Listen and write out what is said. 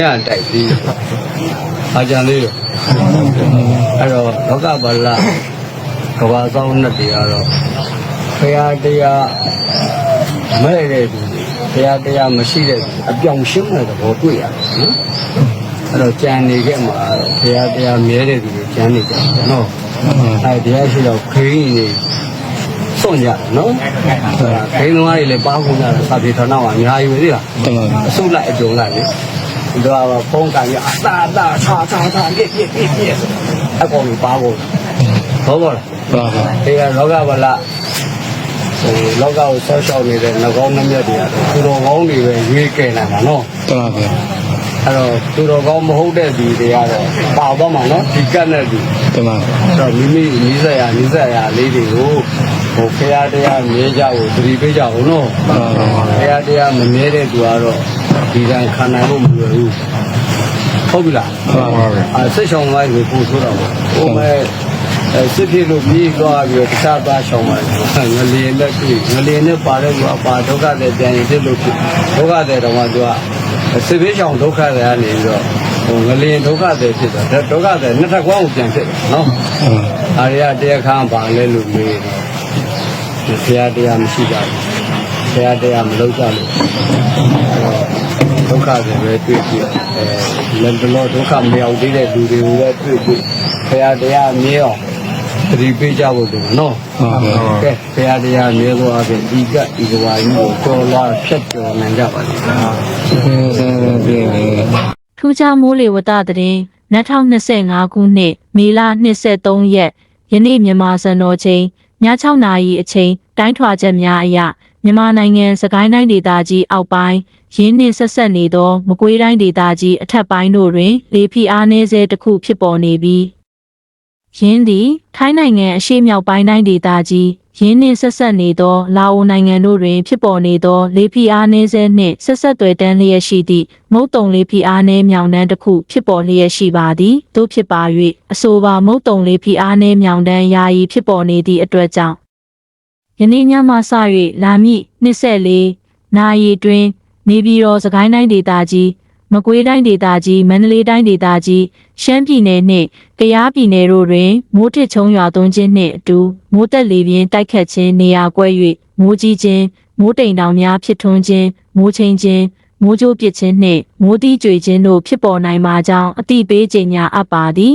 ရတိုက်ပြီးအာကြံလေးတော့အဲ့တော့လောကပါဠကဘာဆောင်နဲ့တွေကတော့ဖရာတရားမဲ့တဲ့သူဖရာတရားမရှိတဲ့သူအပြောင်ရှင်းတဲ့သဘောတွေ့ရတယ်နော်အဲ့တော့ကြံနေခဲ့မှာတော့ဖရာတရားမြဲတဲ့သူတွေကြံနေကြတယ်နော်အဲ့တရားရှိတော့ခရင်းနေစွန့်ကြတယ်နော်ခရင်းသမားတွေလည်းပါကုန်ကြတယ်စာပြေဌာနမှာအများကြီးပဲသိလားတမန်အစုလိုက်အပြုံလိုက်လေ ဒီတော့ဖုန်းကန်ရအသာအသာချာချာချာပြည့်ပြည့်ပြည့်ပြည့်အကောင်ကြီးပါကုန်ဘောဘောလားပါပါဒီကလောကဗလာဟိုလောကကိုဆောက်ရှောက်နေတဲ့ငကောင်းနှမျက်တွေကတော့သူတော်ကောင်းတွေပဲရွေးကဲနိုင်မှာနော်တမန်ပါအဲ့တော့သူတော်ကောင်းမဟုတ်တဲ့သူတွေကတော့ပါတော့မှာနော်ဒီကတ်နဲ့သူတမန်အဲ့တော့မိမိနီးစရာနီးစရာလေးတွေကို ဟိုဖရာတရားမြဲကြဖို့သတိပေးကြအောင်နော်ပါပါဘုရားတရားမမြဲတဲ့သူကတော့ဒီကံခံနိုင်လို့မလွယ်ဘူးဟုတ်ပြီလားပါပါပဲအဲဆက်ဆောင်လိုက်ကိုပို့ဆိုတော့ဟိုမဲ့အဲစစ်ဖြစ်လို့ပြီးသွားပြီးတော့တခြားသားဆောင်ပါငလျင်နဲ့တွေ့ငလျင်နဲ့ပါတဲ့သူကပါဒုက္ခတွေပြန်ရင်ဖြစ်လို့ဖြစ်ဒုက္ခတွေတော့မှသူကစစ်ဖြစ်ဆောင်ဒုက္ခတွေကနေပြီးတော့ဟိုငလျင်ဒုက္ခတွေဖြစ်တော့ဒုက္ခတွေနှစ်ထပ်ကွာကိုပြန်ဖြစ်တယ်နော်အားရတရားခံပါလဲလို့မေးတယ် ဘုရားတရားမရှိကြဘူးဘုရားတရားမလုပ်ကြလို့ဒုက္ခတွေပဲတွေ့ပြီးအဲလက်တလောဒုက္ခမရောက်သေးတဲ့လူတွေကိုပဲတွေ့ပြီးဘုရားတရားမြဲအောင်သတိပေးကြဖို့လိုနော်ပါပါကဲဘုရားတရားမြဲသောအပြင်ဒီကဒီကဘာကြီးကိုကျော်လာဖြတ်ကျော်နိုင်ကြပါလိမ့်မယ်ပြေပြေထူးခြားမိုးလေဝသသတင်း2025ခုနှစ်မေလ23ရက်ယနေ့မြန်မာစံတော်ချိန်ည 6နာရီအချိန်တိုင်းထွာချက်များအရမြန်မာနိုင်ငံစကိုင်းတိုင်းဒေသကြီးအောက်ပိုင်းရင်းနှင့်ဆက်ဆက်နေသောမကွေးတိုင်းဒေသကြီးအထက်ပိုင်းတို့တွင်လေဖိအားနည်းစေတစ်ခုဖြစ်ပေါ်နေပြီး ရင်းသည် ထိုင်းနိုင်ငံအရှေ့မြောက်ပိုင်းတိုင်းဒေသကြီးရင်းနှင့်ဆက်ဆက်နေသောလာအိုနိုင်ငံတို့တွင် ဖြစ်ပေါ်နေသောလေဖိအားနည်းစေနှင့်ဆက်ဆက်သွယ်တန်းလျက်ရှိသည့်မုတ်တုံလေဖိအားနည်းမြောင်နှန်းတစ်ခုဖြစ်ပေါ်လျက်ရှိပါသည်တို့ဖြစ်ပါ၍အဆိုပါမုတ်တုံလေဖိအားနည်းမြောင်နှန်းယာယီဖြစ်ပေါ်နေသည့်အတွက်ကြောင့်ယနေ့ညမှစ၍လာမည့်24နာရီတွင် နေပြည်တော်စကိုင်းတိုင်းဒေသကြီး မကွေးတိုင်းဒေသကြီးမန္တလေးတိုင်းဒေသကြီးရှမ်းပြည်နယ်နှင့်ကယားပြည်နယ်တို့တွင်မိုးထစ်ချုံရွာသွန်းခြင်းနှင့်အတူမိုးတက်လေပြင်းတိုက်ခတ်ခြင်းနေရာကွဲ၍မိုးကြီးခြင်းမိုးတိမ်တောင်များဖြစ်ထွန်းခြင်းမိုးချင်းခြင်းမိုးကြိုးပစ်ခြင်းနှင့်မိုးတီးကြွေခြင်းတို့ဖြစ်ပေါ်နိုင်မှာကြောင်းအတိပေးကြေညာအပ်ပါသည်